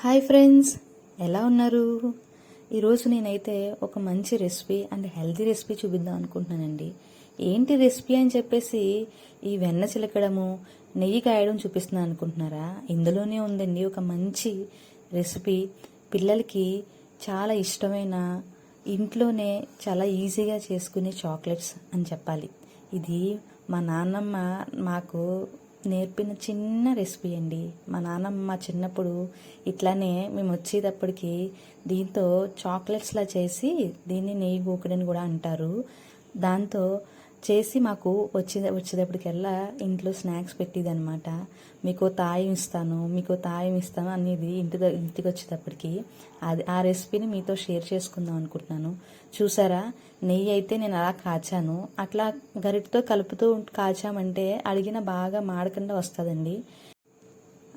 Hi friends ఎలా ఉన్నారు? ఈరోజు నేనైతే ఒక మంచి రెసిపీ అండ్ హెల్తీ రెసిపీ చూపిద్దాం అనుకుంటున్నానండి. ఏంటి రెసిపీ అని చెప్పేసి ఈ వెన్న చిలకడము నెయ్యి కాయడం చూపిస్తున్నాను అనుకుంటున్నారా? ఇందులోనే ఉందండి ఒక మంచి రెసిపీ. పిల్లలకి చాలా ఇష్టమైన ఇంట్లోనే చాలా ఈజీగా చేసుకునే చాక్లెట్స్ అని చెప్పాలి. ఇది మా నాన్నమ్మ మాకు నేర్పిన చిన్న రెసిపీ అండి. మా నాన్నమ్మ మా చిన్నప్పుడు ఇట్లానే మేము వచ్చేటప్పటికి దీంతో చాక్లెట్స్లా చేసి దీన్ని నెయ్యి గోకుడని కూడా అంటారు. దాంతో చేసి మాకు వచ్చే వచ్చేటప్పటికెల్లా ఇంట్లో స్నాక్స్ పెట్టిది అనమాట మీకు తాయం ఇస్తాను మీకు తాయం ఇస్తాను అనేది ఇంటి ఇంటికి వచ్చేటప్పటికి అది ఆ రెసిపీని మీతో షేర్ చేసుకుందాం అనుకుంటున్నాను. చూసారా? నెయ్యి అయితే నేను అలా కాచాను. అట్లా గరిటతో కలుపుతూ కాచామంటే అడిగిన బాగా మాడకుండా వస్తుందండి.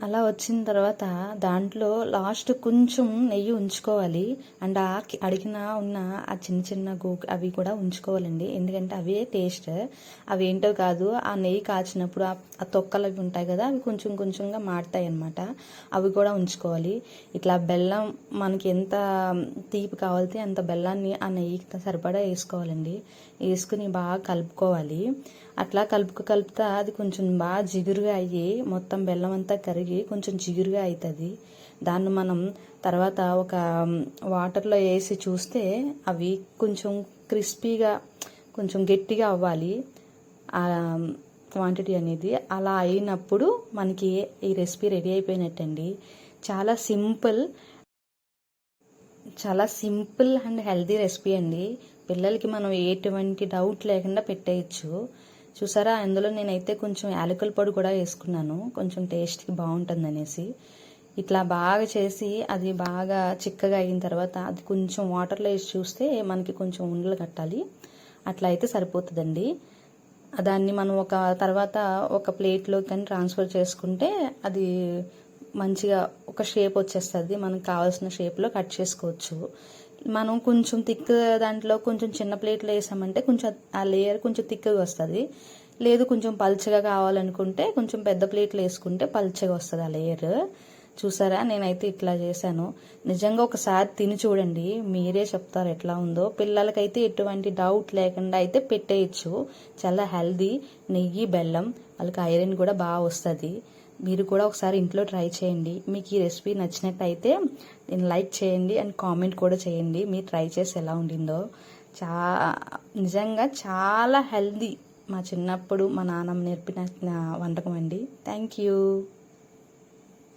అలా వచ్చిన తర్వాత దాంట్లో లాస్ట్ కొంచెం నెయ్యి ఉంచుకోవాలి. అండ్ ఆ అడిగిన ఉన్న ఆ చిన్న చిన్న గో అవి కూడా ఉంచుకోవాలండి. ఎందుకంటే అవే టేస్ట్. అవి ఏంటో కాదు ఆ నెయ్యి కాచినప్పుడు ఆ- తొక్కలు అవి ఉంటాయి కదా అవి కొంచెం కొంచెంగా మాడతాయి అన్నమాట. అవి కూడా ఉంచుకోవాలి. ఇట్లా బెల్లం మనకి ఎంత తీపి కావాలితే అంత బెల్లాన్ని ఆ నెయ్యికి సరిపడా వేసుకోవాలండి. వేసుకుని బాగా కలుపుకోవాలి. అట్లా కలుపుకు కలుపుతా అది కొంచెం బాగా జిగురుగా అయ్యి మొత్తం బెల్లం అంతా కరిగి కొంచెం జిగురుగా అవుతుంది దాన్ని మనం తర్వాత ఒక వాటర్లో వేసి చూస్తే అవి కొంచెం క్రిస్పీగా కొంచెం గట్టిగా అవ్వాలి. ఆ క్వాంటిటీ అనేది అలా అయినప్పుడు మనకి ఈ రెసిపీ రెడీ అయిపోయినట్టండి. చాలా సింపుల్ చాలా సింపుల్ అండ్ హెల్తీ రెసిపీ అండి. పిల్లలకి మనం ఎటువంటి డౌట్ లేకుండా పెట్టేయచ్చు. చూసారా? అందులో నేనైతే కొంచెం యాలకుల పొడి కూడా వేసుకున్నాను. కొంచెం టేస్ట్కి బాగుంటుంది అనేసి ఇట్లా బాగా చేసి అది బాగా చిక్కగా అయిన తర్వాత అది కొంచెం వాటర్లో వేసి చూస్తే మనకి కొంచెం ఉండలు కట్టాలి. అట్లా అయితే సరిపోతుందండి. దాన్ని మనం ఒక తర్వాత ఒక ప్లేట్లో కానీ ట్రాన్స్ఫర్ చేసుకుంటే అది మంచిగా ఒక షేప్ వచ్చేస్తుంది. మనకు కావాల్సిన షేప్లో కట్ చేసుకోవచ్చు. మనం కొంచెం థిక్ దాంట్లో కొంచెం చిన్న ప్లేట్లో వేసామంటే కొంచెం ఆ లేయర్ కొంచెం థిక్గా వస్తుంది. లేదు కొంచెం పల్చగా కావాలనుకుంటే కొంచెం పెద్ద ప్లేట్లో వేసుకుంటే పల్చగా వస్తుంది ఆ లేయర్ చూసారా? నేనైతే ఇట్లా చేశాను. నిజంగా ఒకసారి తిని చూడండి. మీరే చెప్తారు ఎట్లా ఉందో. పిల్లలకైతే ఎటువంటి డౌట్ లేకుండా అయితే పెట్టేయచ్చు. చాలా హెల్దీ నెయ్యి బెల్లం వాళ్ళకి ఐరన్ కూడా బాగా వస్తుంది. మీరు కూడా ఒకసారి ఇంట్లో ట్రై చేయండి. మీకు ఈ రెసిపీ నచ్చినట్టయితే నేను లైక్ చేయండి అండ్ కామెంట్ కూడా చేయండి. మీరు ట్రై చేసి ఎలా ఉండిందో. చా నిజంగా చాలా హెల్దీ మా చిన్నప్పుడు మా నాన్నమ్మ నేర్పిన వంటకం అండి. Thank you.